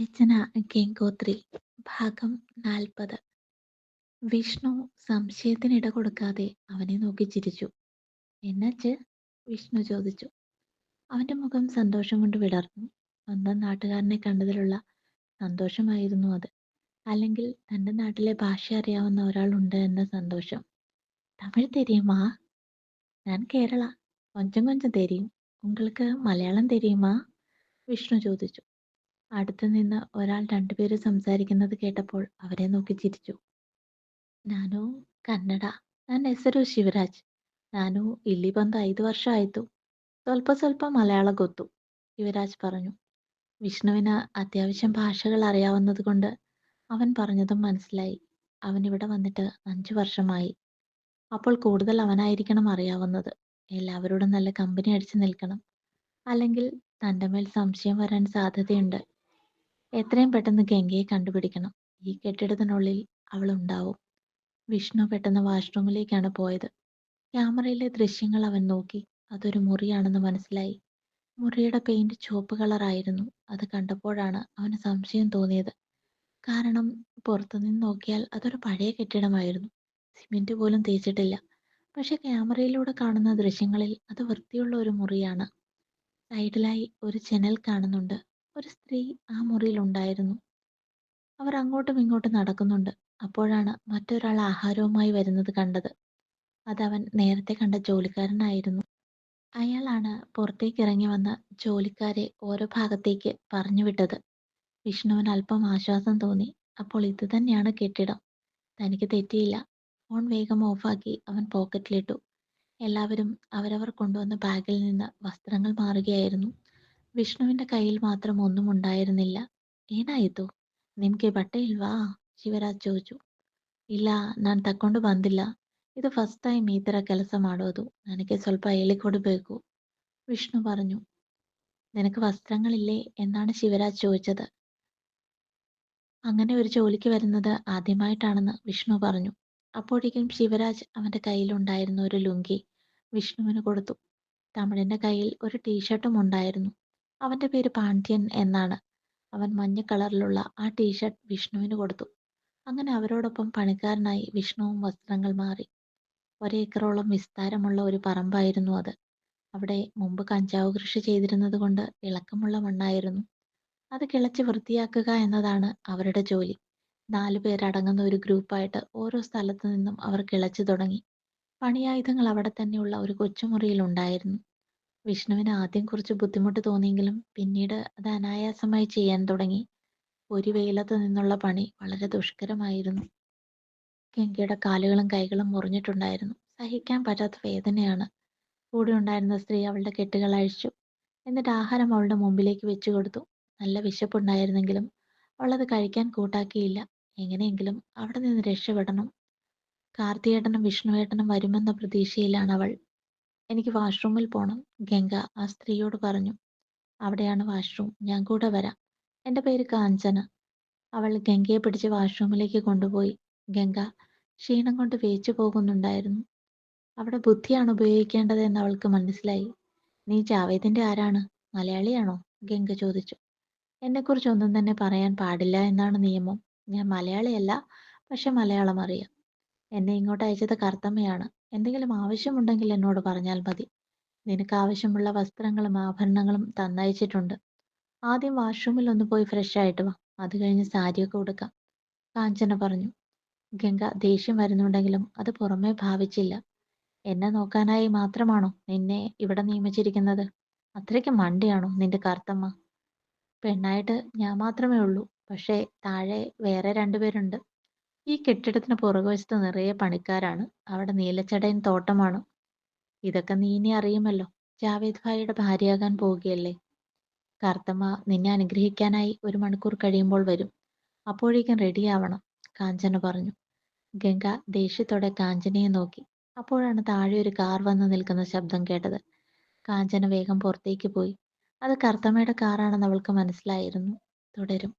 രചന ഗംഗോത്രി ഭാഗം നാൽപ്പത്. വിഷ്ണു സംശയത്തിന് കൊടുക്കാതെ അവനെ നോക്കി ചിരിച്ചു. എന്നാച്ച്? വിഷ്ണു ചോദിച്ചു. അവന്റെ മുഖം സന്തോഷം കൊണ്ട് വിടർന്നു സ്വന്തം നാട്ടുകാരനെ കണ്ടതിലുള്ള സന്തോഷമായിരുന്നു അത്. അല്ലെങ്കിൽ തന്റെ നാട്ടിലെ ഭാഷ അറിയാവുന്ന ഒരാളുണ്ട് എന്ന സന്തോഷം. തമിഴ് തെരിയുമാ? ഞാൻ കേരള. കൊഞ്ചം കൊഞ്ചം തെരിയും. ഉങ്ങൾക്ക് മലയാളം തെരിയുമാ? വിഷ്ണു ചോദിച്ചു. അടുത്തു നിന്ന് ഒരാൾ രണ്ടുപേരും സംസാരിക്കുന്നത് കേട്ടപ്പോൾ അവരെ നോക്കി ചിരിച്ചു ನಾನು ಕನ್ನಡ ನನ್ನ ಹೆಸರು ಶಿವರಾಜ್ ನಾನು ಇಲ್ಲಿ ಬಂದು ಐದು ವರ್ಷ ಆಯಿತು ಸ್ವಲ್ಪ ಸ್ವಲ್ಪ മലയാള ಗೊತ್ತು ശിവരാജ് പറഞ്ഞു വിഷ്ണുവിന് അത്യാവശ്യം ഭാഷകൾ അറിയാവുന്നത് കൊണ്ട് അവൻ പറഞ്ഞതും മനസ്സിലായി അവൻ ഇവിടെ വന്നിട്ട് അഞ്ചു വർഷമായി അപ്പോൾ കൂടുതൽ അവനായിരിക്കണം അറിയാവുന്നത് എല്ലാവരോടും നല്ല കമ്പനി അടിച്ചു നിൽക്കണം അല്ലെങ്കിൽ തൻ്റെ മേൽ സംശയം വരാൻ സാധ്യതയുണ്ട് എത്രയും പെട്ടെന്ന് ഗംഗയെ കണ്ടുപിടിക്കണം. ഈ കെട്ടിടത്തിനുള്ളിൽ അവൾ ഉണ്ടാവും വിഷ്ണു പെട്ടെന്ന് വാഷ്റൂമിലേക്കാണ് പോയത്. ക്യാമറയിലെ ദൃശ്യങ്ങൾ അവൻ നോക്കി. അതൊരു മുറിയാണെന്ന് മനസ്സിലായി. മുറിയുടെ പെയിന്റ് ചുവപ്പ് കളറായിരുന്നു അത് കണ്ടപ്പോഴാണ് അവന് സംശയം തോന്നിയത്. കാരണം പുറത്തുനിന്ന് നോക്കിയാൽ അതൊരു പഴയ കെട്ടിടമായിരുന്നു. സിമെന്റ് പോലും തേച്ചിട്ടില്ല. പക്ഷെ ക്യാമറയിലൂടെ കാണുന്ന ദൃശ്യങ്ങളിൽ അത് വൃത്തിയുള്ള ഒരു മുറിയാണ്. സൈഡിലായി ഒരു ജനൽ കാണുന്നുണ്ട്. ഒരു സ്ത്രീ ആ മുറിയിലുണ്ടായിരുന്നു അവർ അങ്ങോട്ടും ഇങ്ങോട്ടും നടക്കുന്നുണ്ട്. അപ്പോഴാണ് മറ്റൊരാൾ ആഹാരവുമായി വരുന്നത് കണ്ടത്. അതവൻ നേരത്തെ കണ്ട ജോലിക്കാരനായിരുന്നു. അയാളാണ് പുറത്തേക്ക് ഇറങ്ങി വന്ന ജോലിക്കാരെ ഓരോ ഭാഗത്തേക്ക് പറഞ്ഞു വിട്ടത്. വിഷ്ണുവിന് അല്പം ആശ്വാസം തോന്നി. അപ്പോൾ ഇത് തന്നെയാണ് കെട്ടിടം. തനിക്ക് തെറ്റിയില്ല. ഫോൺ വേഗം ഓഫാക്കി അവൻ പോക്കറ്റിലിട്ടു. എല്ലാവരും അവരവർ കൊണ്ടുവന്ന ബാഗിൽ നിന്ന് വസ്ത്രങ്ങൾ മാറുകയായിരുന്നു. വിഷ്ണുവിന്റെ കയ്യിൽ മാത്രം ഒന്നും ഉണ്ടായിരുന്നില്ല. ಏನಾಯಿತು ನಿಮಗೆ ಬಟ್ಟೆ ശിവരാജ് ചോദിച്ചു. ഇല്ല ಇಲ್ಲ തക്കൊണ്ട് ತಕೊಂಡು ಬಂದಿಲ್ಲ ಇದು ಫಸ್ಟ್ ಟೈಮ್ ಈ ಥರ ಕೆಲಸ ಮಾಡೋದು ನನಗೆ ಸ್ವಲ್ಪ ಹೇಳಿಕೊಡಬೇಕು വിഷ്ണു പറഞ്ഞു. നിനക്ക് വസ്ത്രങ്ങളില്ലേ? എന്നാണ് ശിവരാജ് ചോദിച്ചത്. അങ്ങനെ ഒരു ജോലിക്ക് വരുന്നത് ആദ്യമായിട്ടാണെന്ന് വിഷ്ണു പറഞ്ഞു. അപ്പോഴേക്കും ശിവരാജ് അവന്റെ കയ്യിലുണ്ടായിരുന്ന ഒരു ലുങ്കി വിഷ്ണുവിന് കൊടുത്തു. തമിഴിന്റെ കയ്യിൽ ഒരു ടീഷർട്ടും ഉണ്ടായിരുന്നു. അവന്റെ പേര് പാണ്ഡ്യൻ എന്നാണ്. അവൻ മഞ്ഞ കളറിലുള്ള ആ ടീഷർട്ട് വിഷ്ണുവിന് കൊടുത്തു. അങ്ങനെ അവരോടൊപ്പം പണിക്കാരനായി വിഷ്ണുവും വസ്ത്രങ്ങൾ മാറി. ഒരേക്കറോളം വിസ്താരമുള്ള ഒരു പറമ്പായിരുന്നു അത്. അവിടെ മുമ്പ് കഞ്ചാവ് കൃഷി ചെയ്തിരുന്നത് കൊണ്ട് ഇളക്കമുള്ള മണ്ണായിരുന്നു. അത് കിളച്ച് വൃത്തിയാക്കുക എന്നതാണ് അവരുടെ ജോലി. നാലു പേരടങ്ങുന്ന ഒരു ഗ്രൂപ്പായിട്ട് ഓരോ സ്ഥലത്തു നിന്നും അവർ കിളച്ചു തുടങ്ങി. പണിയായുധങ്ങൾ അവിടെ തന്നെയുള്ള ഒരു കൊച്ചുമുറിയിൽ ഉണ്ടായിരുന്നു. വിഷ്ണുവിന് ആദ്യം കുറച്ച് ബുദ്ധിമുട്ട് തോന്നിയെങ്കിലും പിന്നീട് അത് അനായാസമായി ചെയ്യാൻ തുടങ്ങി. ഒരു വെയിലത്ത് നിന്നുള്ള പണി വളരെ ദുഷ്കരമായിരുന്നു. ഗംഗയുടെ കാലുകളും കൈകളും മുറിഞ്ഞിട്ടുണ്ടായിരുന്നു. സഹിക്കാൻ പറ്റാത്ത വേദനയാണ്. കൂടെ ഉണ്ടായിരുന്ന സ്ത്രീ അവളുടെ കെട്ടുകൾ അഴിച്ചു. എന്നിട്ട് ആഹാരം അവളുടെ മുമ്പിലേക്ക് വെച്ചു കൊടുത്തു. നല്ല വിശപ്പുണ്ടായിരുന്നെങ്കിലും അവളത് കഴിക്കാൻ കൂട്ടാക്കിയില്ല. എങ്ങനെയെങ്കിലും അവിടെ നിന്ന് രക്ഷപ്പെടണം. കാർത്തിയേട്ടനും വിഷ്ണുവേട്ടനും വരുമെന്ന പ്രതീക്ഷയിലാണ് അവൾ. എനിക്ക് വാഷ്റൂമിൽ പോകണം ഗംഗ ആ സ്ത്രീയോട് പറഞ്ഞു അവിടെയാണ് വാഷ്റൂം ഞാൻ കൂടെ വരാം. എന്റെ പേര് കാഞ്ചന. അവൾ ഗംഗയെ പിടിച്ച് വാഷ്റൂമിലേക്ക് കൊണ്ടുപോയി. ഗംഗ ക്ഷീണം കൊണ്ട് വേച്ചു പോകുന്നുണ്ടായിരുന്നു. അവിടെ ബുദ്ധിയാണ് ഉപയോഗിക്കേണ്ടത് എന്ന് അവൾക്ക് മനസ്സിലായി. നീ ജാവേദിന്റെ ആരാണ്? മലയാളിയാണോ? ഗംഗ ചോദിച്ചു. എന്നെക്കുറിച്ച് ഒന്നും തന്നെ പറയാൻ പാടില്ല എന്നാണ് നിയമം. ഞാൻ മലയാളിയല്ല പക്ഷെ മലയാളം അറിയാം. എന്നെ ഇങ്ങോട്ട് അയച്ചത് കർത്തമ്മയാണ് എന്തെങ്കിലും ആവശ്യമുണ്ടെങ്കിൽ എന്നോട് പറഞ്ഞാൽ മതി. നിനക്ക് ആവശ്യമുള്ള വസ്ത്രങ്ങളും ആഭരണങ്ങളും തന്നയച്ചിട്ടുണ്ട്. ആദ്യം വാഷ്റൂമിൽ ഒന്ന് പോയി ഫ്രഷ് ആയിട്ട് വാ. അത് കഴിഞ്ഞ് സാരിയൊക്കെ ഉടുക്കാം. കാഞ്ചന പറഞ്ഞു. ഗംഗ ദേഷ്യം വരുന്നുണ്ടെങ്കിലും അത് പുറമേ ഭാവിച്ചില്ല. എന്നെ നോക്കാനായി മാത്രമാണോ നിന്നെ ഇവിടെ നിയമിച്ചിരിക്കുന്നത്? അത്രയ്ക്ക് മണ്ടിയാണോ നിന്റെ കർത്തമ്മ പെണ്ണായിട്ട് ഞാൻ മാത്രമേ ഉള്ളൂ. പക്ഷേ താഴെ വേറെ രണ്ടുപേരുണ്ട്. ഈ കെട്ടിടത്തിന് പുറകുവശത്ത് നിറയെ പണിക്കാരാണ്. അവിടെ നീലച്ചടയൻ തോട്ടമാണ്. ഇതൊക്കെ നീ ഇനി അറിയുമല്ലോ. ജാവേദ് ഭായിയുടെ ഭാര്യയാകാൻ പോവുകയല്ലേ? കാർത്തമ്മ നിന്നെ അനുഗ്രഹിക്കാനായി ഒരു മണിക്കൂർ കഴിയുമ്പോൾ വരും. അപ്പോഴേക്കും റെഡിയാവണം കാഞ്ചന പറഞ്ഞു. ഗംഗ ദേഷ്യത്തോടെ കാഞ്ചനയെ നോക്കി. അപ്പോഴാണ് താഴെ ഒരു കാർ വന്ന് നിൽക്കുന്ന ശബ്ദം കേട്ടത്. കാഞ്ചന വേഗം പുറത്തേക്ക് പോയി. അത് കർത്തമ്മയുടെ കാറാണെന്ന് അവൾക്ക് മനസ്സിലായിരുന്നു. തുടരും.